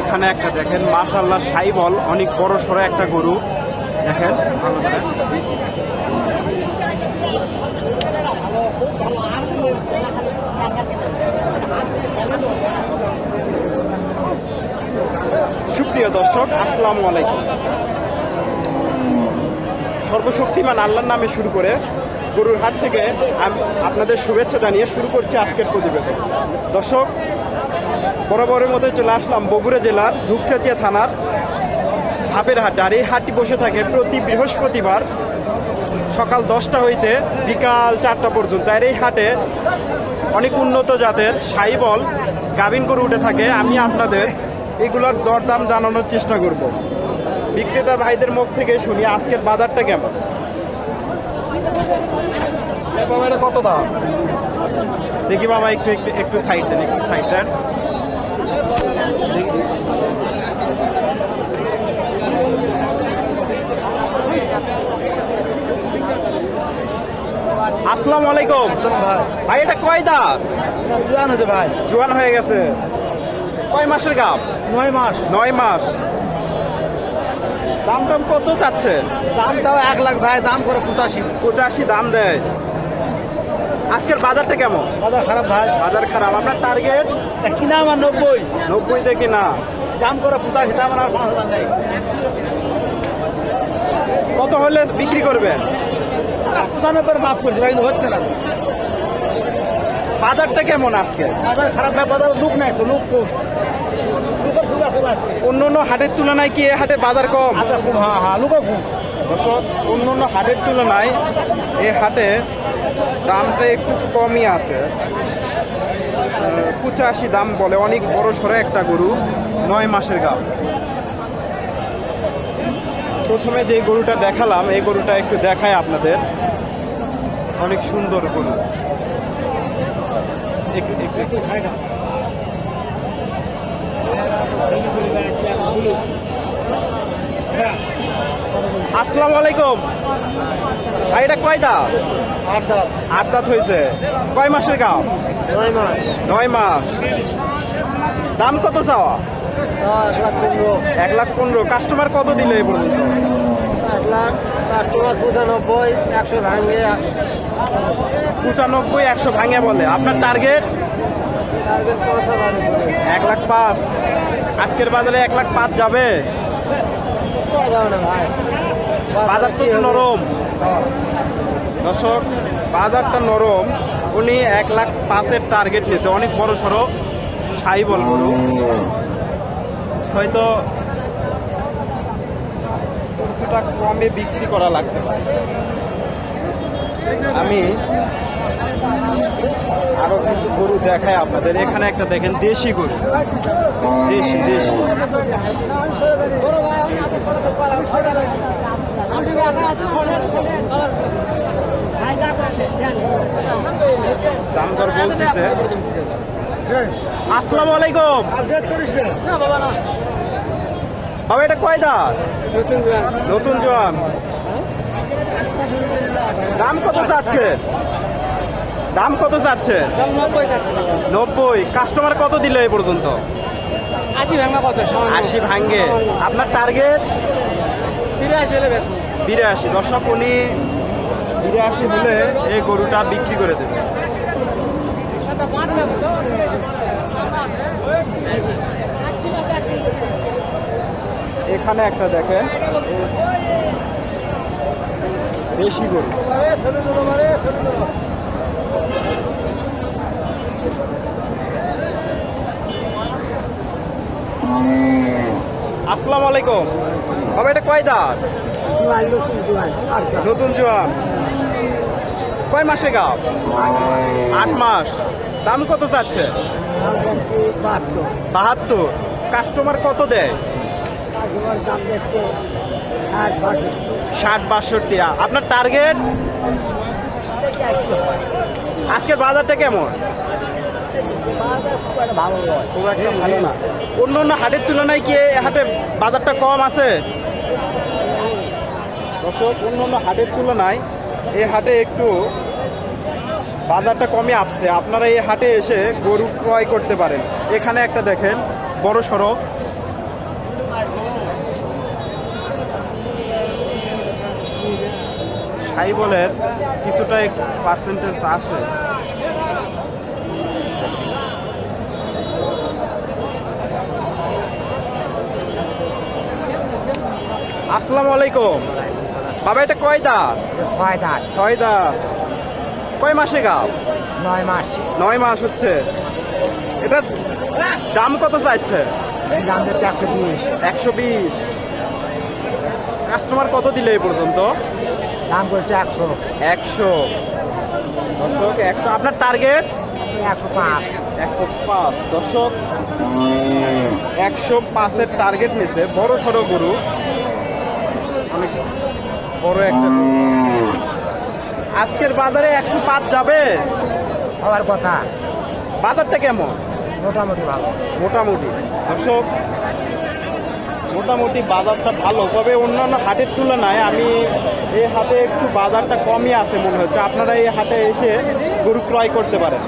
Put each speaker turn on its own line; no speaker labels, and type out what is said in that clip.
এখানে একটা দেখেন মাশাল্লাহ সাইবল, অনেক বড় সড়ো একটা গরু। দেখেন সুপ্রিয় দর্শক, আসসালামু আলাইকুম। সর্বশক্তিমান আল্লাহর নামে শুরু করে গরুর হাট থেকে আপনাদের শুভেচ্ছা জানিয়ে শুরু করছি আজকের প্রতিবেদন। দর্শক বরাবরের মতো চলে আসলাম বগুড়া জেলার ধূপচাচিয়া থানার ধাপের হাট। আর এই হাটটি বসে থাকে প্রতি বৃহস্পতিবার সকাল দশটা হইতে বিকাল চারটা পর্যন্ত। আর এই হাটে অনেক উন্নত জাতের সাইবল গাভিন করে উঠে থাকে। আমি আপনাদের এগুলোর দরদাম জানানোর চেষ্টা করব। বিক্রেতা ভাইদের মুখ থেকে শুনি আজকের বাজারটা কেমন?
কত দাম?
দেখি বাবা একটু একটু একটু সাইড দেন একটু সাইড দেন। আসসালামু আলাইকুম।
ভাই।
ভাই এটা কয় দাঁত?
জোয়ান হয়েছে ভাই।
জোয়ান হয়ে গেছে। কয় মাসের গাপ?
নয় মাস।
নয় মাস। দাম টাম কত চাচ্ছেন?
দামটাও এক লাখ ভাই দাম করে পঁচাশি।
পঁচাশি দাম দেয়। আজকের বাজারটা কেমন?
দাদা খারাপ ভাই।
বাজার খারাপ। আপনার টার্গেট
কিনা আমার নব্বই।
নব্বই থেকে না
দাম করে পঁচাশি দাম আর পাঁচ হাজার নেই।
কত হলে বিক্রি করবেন?
পঁচানব্বই মাফ করছি ভাই হচ্ছে না।
বাজারটা কেমন আজকে?
বাজার খারাপ ভাই বাজার লুক নাই তো লুক কম।
অন্য অন্য হাটের তুলনায় কি এ হাটে বাজার কম?
হ্যাঁ হ্যাঁ লুকও খুব
দর্শক অন্য অন্য হাটের তুলনায় এ হাটে দামটা একটু কমই আছে। পঁচাশি দাম বলে অনেক বড় সড়ো একটা গরু নয় মাসের গাব প্রথমে যে গরুটা দেখালাম এই গরুটা একটু দেখায় আপনাদের। অনেক সুন্দর গরু। আসসালামু আলাইকুম। ভাই এটা কয় দাঁত?
আট দাম
আট দাঁত হয়েছে। কয় মাসের গাও
নয় মাস।
নয় মাস। দাম কত চাওয়া?
এক লাখ পনেরো।
কাস্টমার কত দিলে এই পর্যন্ত?
এক লাখ কাস্টমার পঁচানব্বই একশো ভাঙে
পঁচানব্বই একশো ভাঙে বলে। আপনার টার্গেট এক লাখ পাঁচ। আজকের বাজারে এক লাখ পাঁচ যাবে? বাজার তো নরম। দর্শক বাজারটা নরম। উনি এক লাখ পাঁচের টার্গেট নিয়েছে। অনেক বড় সড়ো। সাই বল গরু হয়তো কিছুটা কমে বিক্রি করা পারে। আমি আরও কিছু গরু দেখাই আপনাদের। এখানে একটা দেখেন, দেশি গরু। দেশি দেশি। দাম দর বলতেছে। আসসালামু আলাইকুম। বাবা এটা কয় দাঁত? নতুন জোয়ান। দাম কত চাচ্ছে দাম কত চাচ্ছে নব্বই কাস্টমার কত দিল এই পর্যন্ত?
আশি ভাঙা
আশি ভাঙ্গে আপনার টার্গেট
বিরাশি হলে
বিরাশি। উনি বিরাশি হলে এই গরুটা বিক্রি করে দেবে। এখানে একটা দেখে। দেশি গরু। আসসালামু আলাইকুম। বাবা, এটা কয় নতুন জোয়ান। কয় মাসে গাও আট মাস। দাম কত চাচ্ছে? বাহাত্তর। কাস্টমার কত দেয়? ষাট বাষট্টি। আপনার টার্গেট? আজকের বাজারটা কেমন? ভালো না। অন্য অন্য হাটের তুলনায় কি হাটে বাজারটা কম আছে? দর্শক, অন্য অন্য হাটের তুলনায় এই হাটে একটু বাজারটা কমে আসছে। আপনারা এই হাটে এসে গরু ক্রয় করতে পারেন। এখানে একটা দেখেন বড় সড়ো সাইবলের কিছুটা পার্সেন্টেজ আছে। আসসালামু আলাইকুম। বাবা এটা কয় দাঁত?
ছয় দাঁত।
ছয় দাঁত। কয় মাসে গাও?
নয় মাস।
নয় মাস হচ্ছে। এটা দাম কত চাইছে?
দাম একশো বিশ।
একশো বিশ। কাস্টমার কত দিলে এই পর্যন্ত?
দাম করছে একশো।
একশো। দর্শক একশো। আপনার টার্গেট
একশো পাঁচ।
একশো পাঁচ। দর্শক একশো পাঁচের টার্গেট নিছে। বড় সড়ো গরু। অনেক বড় একটা। আজকের বাজারে একশো পাঁচ যাবে?
হওয়ার কথা।
বাজারটা কেমন?
মোটামুটি ভালো।
মোটামুটি। দর্শক মোটামুটি বাজারটা ভালো। তবে অন্যান্য হাটের তুলনায় আমি এই হাতে একটু বাজারটা কমই আছে মনে হচ্ছে। আপনারা এই হাটে এসে গরু ক্রয় করতে পারেন।